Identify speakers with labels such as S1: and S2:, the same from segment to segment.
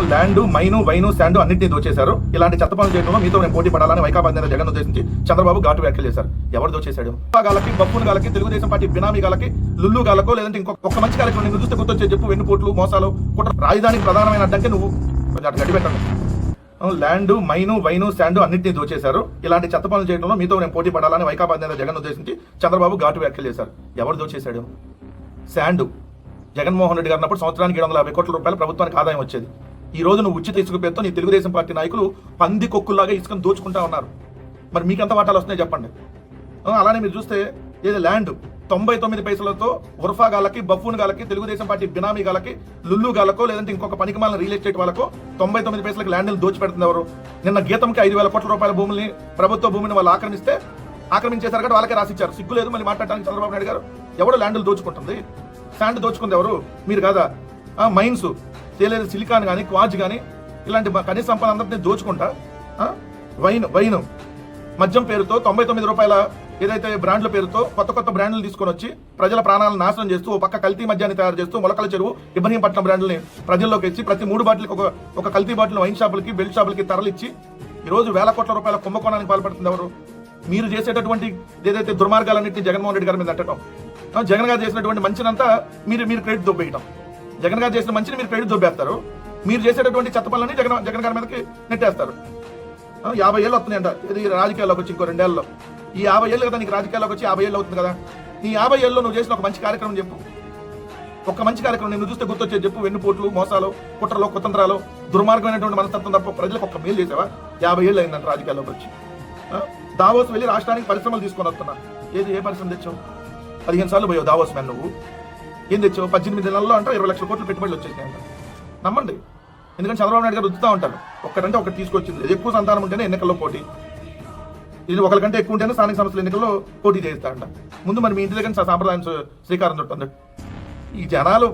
S1: Land mine wine sand అన్నింటినీ దోచేశారు. ఇలాంటి చెత్త పనులు చేయడంలో మీతో నేను పోటీ పడాలని వైకాపా నేత జగన్ ఉద్దేశించి చంద్రబాబు ఘాటు వ్యాఖ్యలు చేశారు. ఎవరు దోచేశాడు? గాలకి బప్పులు గాలకి తెలుగుదేశం పార్టీ బినామీ గాలకి లుల్లు గాలకో లేదంటే ఇంకొక ఒక్క మంచి కార్యక్రమం నిన్ను చూస్తే గుర్తొచ్చే చెప్పు. వెన్నుపోట్లు మోసాలు కుట్ర రాజధానికి ప్రధానమైన అడ్డంకి నువ్వు. కొంచెం అటు గడి పెట్టండి. ల్యాండ్ మైను వైను శాండ్ అన్నింటినీ దోచేశారు. ఇలాంటి చెత్త పనులు చేయడంలో మీతో నేను పోటీ పడాలని వైకాపా నేత జగన్ ఉద్దేశించి చంద్రబాబు ఘాటు వ్యాఖ్యలు చేశారు. ఎవరు దోచేశాడు? శాండ్. జగన్మోహన్ రెడ్డి గారు అన్నప్పుడు సంవత్సరానికి ఏడు వందల యాభై కోట్ల రూపాయలు ప్రభుత్వానికి ఆదాయం వచ్చేది. ఈ రోజు నువ్వు ఉచిత ఇసుక పేరుతో నీ తెలుగుదేశం పార్టీ నాయకులు పంది కొక్కుల్లాగా ఇసుకను దోచుకుంటా ఉన్నారు. మరి మీకెంత వాటాలు వస్తున్నాయి చెప్పండి. అలానే మీరు చూస్తే ఏది ల్యాండ్ తొంభై తొమ్మిది పైసలతో ఉర్ఫా గాలకి బఫూన్ గాలకి తెలుగుదేశం పార్టీ బినామీ గాలకి లుల్లు గాలకో లేదంటే ఇంకొక పనికిమాలిన రియల్ ఎస్టేట్ వాళ్ళకో తొంభై తొమ్మిది పైసలకి ల్యాండ్లు దోచిపెడుతుంది ఎవరు? నిన్న గీతంకి ఐదు వేల కోట్ల రూపాయల భూముల్ని ప్రభుత్వ భూమిని వాళ్ళు ఆక్రమిస్తే ఆక్రమించేశారు కాబట్టి వాళ్ళకే రాసిచ్చారు. సిగ్గు లేదు మళ్ళీ మాట్లాడడానికి చంద్రబాబు నాయుడు గారు. ఎవడో ల్యాండ్లు దోచుకుంటుంది. శాండ్ దోచుకుంది ఎవరు? మీరు కాదా? మైన్స్. తేలేదు సిలికాన్ కానీ క్వాజ్ కానీ ఇలాంటి ఖనిజ సంపద అందరినీ దోచుకుంటా వైన్ వైన్. మద్యం పేరుతో తొంభై తొమ్మిది రూపాయల ఏదైతే బ్రాండ్ల పేరుతో కొత్త కొత్త బ్రాండ్లు తీసుకొని వచ్చి ప్రజల ప్రాణాలను నాశనం చేస్తూ ఒక పక్క కల్తీ మద్యాన్ని తయారు చేస్తూ మొలకల చెరువు ఇబ్రహీంపట్నం బ్రాండ్లని ప్రజల్లోకి ఇచ్చి ప్రతి మూడు బాటిల్కి ఒక ఒక కల్తీ బాటిల్ వైన్ షాపులకి బెల్ట్ షాపులకి తరలిచ్చి ఈరోజు వేల కోట్ల రూపాయల కుంభకోణానికి పాల్పడుతుంది ఎవరు? మీరు చేసేటటువంటి ఏదైతే దుర్మార్గాలన్నింటినీ జగన్మోహన్ రెడ్డి గారి మీద తట్టడం జగన్ గారు చేసినటువంటి మంచినంతా మీరు మీరు క్రెడిట్ దొబ్బేయటం. జగన్ గారు చేసిన మంచిని మీరు పేరు దొబ్బేస్తారు. మీరు చేసేటటువంటి చెత్త పనులని జగన్ జగన్ గారి మీదకి నెట్టేస్తారు. యాభై ఏళ్ళు వస్తున్నాయంట. ఇది రాజకీయాల్లోకి వచ్చి ఇంకో రెండేళ్ళలో. ఈ యాభై ఏళ్ళు కదా నీకు రాజకీయాల్లోకి వచ్చి యాభై ఏళ్ళు అవుతుంది కదా? ఈ యాభై ఏళ్ళలో నువ్వు చేసిన ఒక మంచి కార్యక్రమం చెప్పు. ఒక మంచి కార్యక్రమం నేను చూస్తే గుర్తొచ్చేది చెప్పు. వెన్నుపోట్లు మోసాలు కుట్రలు కుతంత్రాలు దుర్మార్గమైనటువంటి మనస్తత్వం తప్ప ప్రజలకు ఒక్క మేలు చేసావా? యాభై ఏళ్ళు అయిందంట రాజకీయాల్లోకి వచ్చి. ఆ? దావోస్ వెళ్ళి రాష్ట్రానికి పరిశ్రమలు తీసుకొని వస్తున్నా. ఏది ఏ పరిశ్రమ తెచ్చావు? పదిహేను సార్లు పోయావు దావోస్ మ్యాన్ నువ్వు. ఏం తెచ్చావు? పద్దెనిమిది నెలల్లో అంటే ఇరవై లక్షల కోట్లు పెట్టుబడులు వచ్చేసాయి అంట నమ్మండి. ఎందుకంటే చంద్రబాబు నాయుడు గారు రుద్దుతూ ఉంటారు. ఒక్కడంటే ఒకటి తీసుకొచ్చింది. ఎక్కువ సంతానం ఉంటేనే ఎన్నికల్లో పోటీ. ఇది ఒకరికంటే ఎక్కువ ఉంటేనే స్థానిక సంస్థల ఎన్నికల్లో పోటీ చేస్తారంట ముందు మరి మీ ఇంటి దగ్గర సాంప్రదాయం శ్రీకారం చుట్టుంది ఈ జనాలు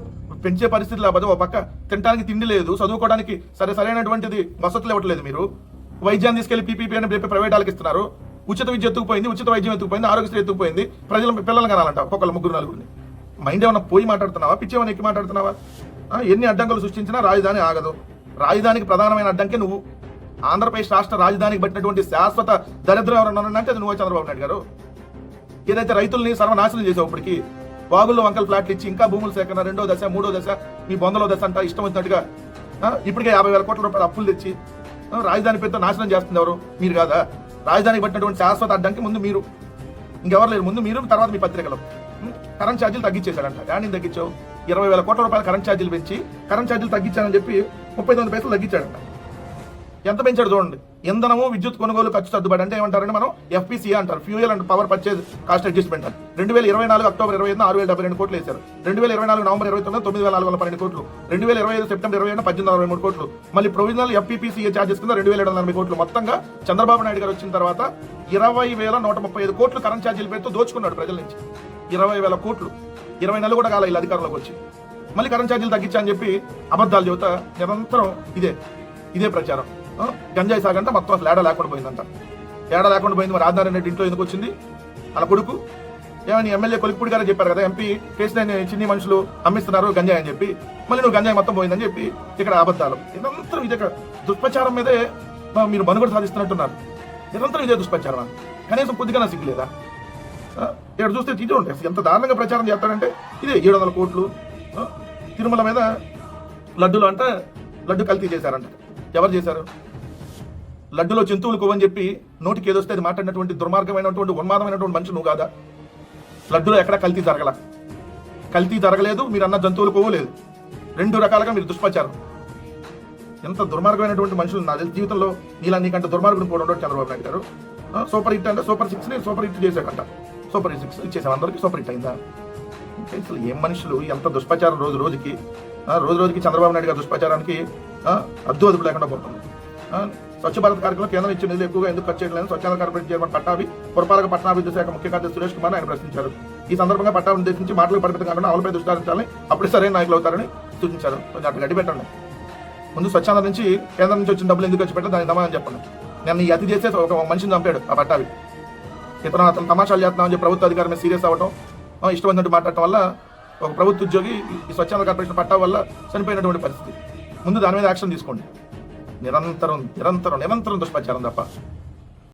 S1: పెంచే పరిస్థితి లేకపోతే ఒక పక్క తినడానికి తిండి లేదు చదువుకోవడానికి సరే సరైనటువంటిది వసతులు ఇవ్వట్లేదు మీరు. వైద్యాన్ని తీసుకెళ్ళి పీపీపీ అని చెప్పి ప్రైవేట్ వాళ్ళకి ఇస్తున్నారు. ఉచిత విద్య ఎత్తుకుపోయింది ఉచిత వైద్యం ఎత్తుకుపోయింది ఆరోగ్యశ్రీ ఎత్తుకుపోయింది. ప్రజల పిల్లలు కనాలంట ఒక్కొక్కరు ముగ్గురు నలుగురిని. మైండ్ ఏమన్నా పోయి మాట్లాడుతున్నావా? పిచ్చి ఏమైనా ఎక్కి మాట్లాడుతున్నావా? ఎన్ని అడ్డంకులు సృష్టించినా రాజధాని ఆగదు. రాజధానికి ప్రధానమైన అడ్డంకే నువ్వు. ఆంధ్రప్రదేశ్ రాష్ట్ర రాజధానికి పట్టినటువంటి శాశ్వత దరిద్రం ఎవరన్నా అంటే అది నువ్వే చంద్రబాబు నాయుడు గారు. ఏదైతే రైతుల్ని సర్వనాశనం చేసావు ఇప్పటికి వాగుల్లో వంకల ఫ్లాట్లు ఇచ్చి ఇంకా భూముల సేకరణ రెండో దశ మూడో దశ మీ బొందలో దశ అంట ఇష్టం వచ్చినట్టుగా ఇప్పటికే యాభై వేల కోట్ల రూపాయలు అప్పులు తెచ్చి రాజధాని పేరుతో నాశనం చేస్తుంది ఎవరు? మీరు కాదా? రాజధానికి పట్టినటువంటి శాశ్వత అడ్డంకి ముందు మీరు. ఇంకెవరు లేరు? ముందు మీరు తర్వాత మీ పత్రికలు. కరెంట్ ఛార్జీలు తగ్గించేశాడంట. యాడిని తగ్గించావు? ఇరవై వేల కోట్ల రూపాయల కరెంట్ ఛార్జీలు పెంచి కరెంట్ ఛార్జీలు తగ్గించానని చెప్పి ముప్పై తొమ్మిది పైసలు తగ్గించాడంట. ఎంత పెంచాడు చూడండి. ఇంధనము విద్యుత్ కొనుగోలు ఖర్చు సర్దుబాటు అంటే ఏమంటారంటే మనం ఎఫ్పిసి అంటారు. Fuel and power purchase cost adjustment అని రెండు వేల ఇరవై నాలుగు అక్టోబర్ ఇరవై ఐదు ఆరు వేల డెబ్బై రెండు కోట్లు వేశారు. రెండు వేల ఇరవై నాలుగు నవంబర్ ఇరవై తొమ్మిది తొమ్మిది వేల నాలుగు వందల పన్నెండు కోట్లు. రెండు వేల ఇరవై ఐదు సెప్టెంబర్ ఇరవై ఐదు పద్దెనిమిది అరవై మూడు కోట్లు. మళ్ళీ ప్రొవిజనల్ ఎఫ్పిపిసిఏ ఛార్జెస్ కింద రెండు వేల ఏడు వందల ఎనభై కోట్లు. మొత్తంగా చంద్రబాబు నాయుడు గారు వచ్చిన తర్వాత ఇరవై వేల నూట ముప్పై ఐదు కోట్లు కరెంట్ ఛార్జీలు పెడుతూ దోచుకున్నాడు ప్రజల నుంచి. ఇరవై వేల కోట్లు. ఇరవై నెలలు కూడా కాల ఇలా అధికారంలోకి వచ్చి. మళ్ళీ కరెంట్ ఛార్జీలు తగ్గించా అని చెప్పి అబద్ధాలు చెబుతా నిరంతరం ఇదే ఇదే ప్రచారం. గంజాయి సాగంట మొత్తం అసలు ఏడా లేకుండా పోయిందంట ఏడా లేకుండా పోయింది మరి ఆధార్ రెడ్డి ఇంట్లో ఎందుకు వచ్చింది? అలా కొడుకు? ఏమని ఎమ్మెల్యే కొలిక్పూడి గారే చెప్పారు కదా ఎంపీ కేసీఆర్ చిన్ని మనుషులు అమ్మిస్తున్నారు గంజాయి అని చెప్పి. మళ్ళీ నువ్వు గంజాయి మొత్తం పోయిందని చెప్పి ఇక్కడ అబద్ధాలు. నిరంతరం ఇదే దుష్ప్రచారం మీదే మీరు మనుగడ సాధిస్తున్నట్టున్నారు. నిరంతరం ఇదే దుష్ప్రచారం కనీసం కొద్దిగా సిగ్గులేదా? ఇక్కడ చూస్తే టీటీడీ ఉంటాయి ఎంత దారుణంగా ప్రచారం చేస్తాడంటే ఇదే ఏడు వందల కోట్లు తిరుమల మీద లడ్డులు అంటే లడ్డు కల్తీ చేశారంట. ఎవరు చేశారు? లడ్డులో జంతువులు కొవ్వని చెప్పి నోటికి ఏదొస్తే అది మాట్లాడినటువంటి దుర్మార్గమైనటువంటి ఉన్మాదమైనటువంటి మనిషి నువ్వు కాదా? లడ్డులో ఎక్కడ కల్తీ జరగల? కల్తీ జరగలేదు మీరు అన్న జంతువులు కొవ్వు లేదు. రెండు రకాలుగా మీరు దుష్ప్రచారం. ఎంత దుర్మార్గమైనటువంటి మనుషులు నా జీవితంలో నీలా నీకంటే దుర్మార్గుడు కూడా ఉండడు చంద్రబాబు నాయుడు గారు. సూపర్ హిట్ అంటే సూపర్ సిక్స్ని సూపర్ హిట్ చేశాడంట. సూపర్ హిట్ ఇచ్చేసాం అందరికీ సూపర్ హిట్ అయిందా? ఇంకా అసలు ఏం మనుషులు? ఎంత దుష్ప్రచారం రోజు రోజుకి? రోజు రోజుకి చంద్రబాబు నాయుడు గారి దుష్ప్రచారానికి అద్దు అదుపు లేకుండా పోతుంది. స్వచ్ఛ భారత్ కార్యక్రమం కేంద్రం ఇచ్చిన నిధులు ఎక్కువగా ఎందుకు ఖర్చు చేయలేదు స్వచ్ఛంద కార్పొరేషన్ చైర్మన్ పట్టాభి పురపాలక పట్టణాభివృద్ధి శాఖ ముఖ్య కార్యదర్శి సురేష్ కుమార్ ఆయన ప్రశ్నించారు. ఈ సందర్భంగా పట్టాభి ఉద్దేశించి మాటలు పరిమితం కాకుండా అమలుపై దృష్టి అప్పుడే సరైన నాయకులు అవుతారని సూచించారు. కొంచెం అటు గడ్డి పెట్టండి. ముందు స్వచ్ఛంద నుంచి కేంద్రం నుంచి వచ్చిన డబ్బులు ఎందుకు వచ్చి పెట్టారు దానికి సమాధానం చెప్పండి. నేను ఈ అతి చేస్తే ఒక మనిషిని చంపాడు ఆ పట్టాభి. ఇతను అతను తమాషాలు చేస్తున్నామని చెప్పి ప్రభుత్వ అధికారి మీద సీరియస్ అవ్వడం ఇష్టం వచ్చినట్టు మాట్లాడటం వల్ల ఒక ప్రభుత్వ ఉద్యోగి ఈ స్వచ్ఛంద కార్పొరేషన్ పట్టా వల్ల చనిపోయినటువంటి పరిస్థితి. ముందు దాని మీద యాక్షన్ తీసుకోండి. నిరంతరం నిరంతరం నిరంతరం దుష్ప్రచారం తప్ప.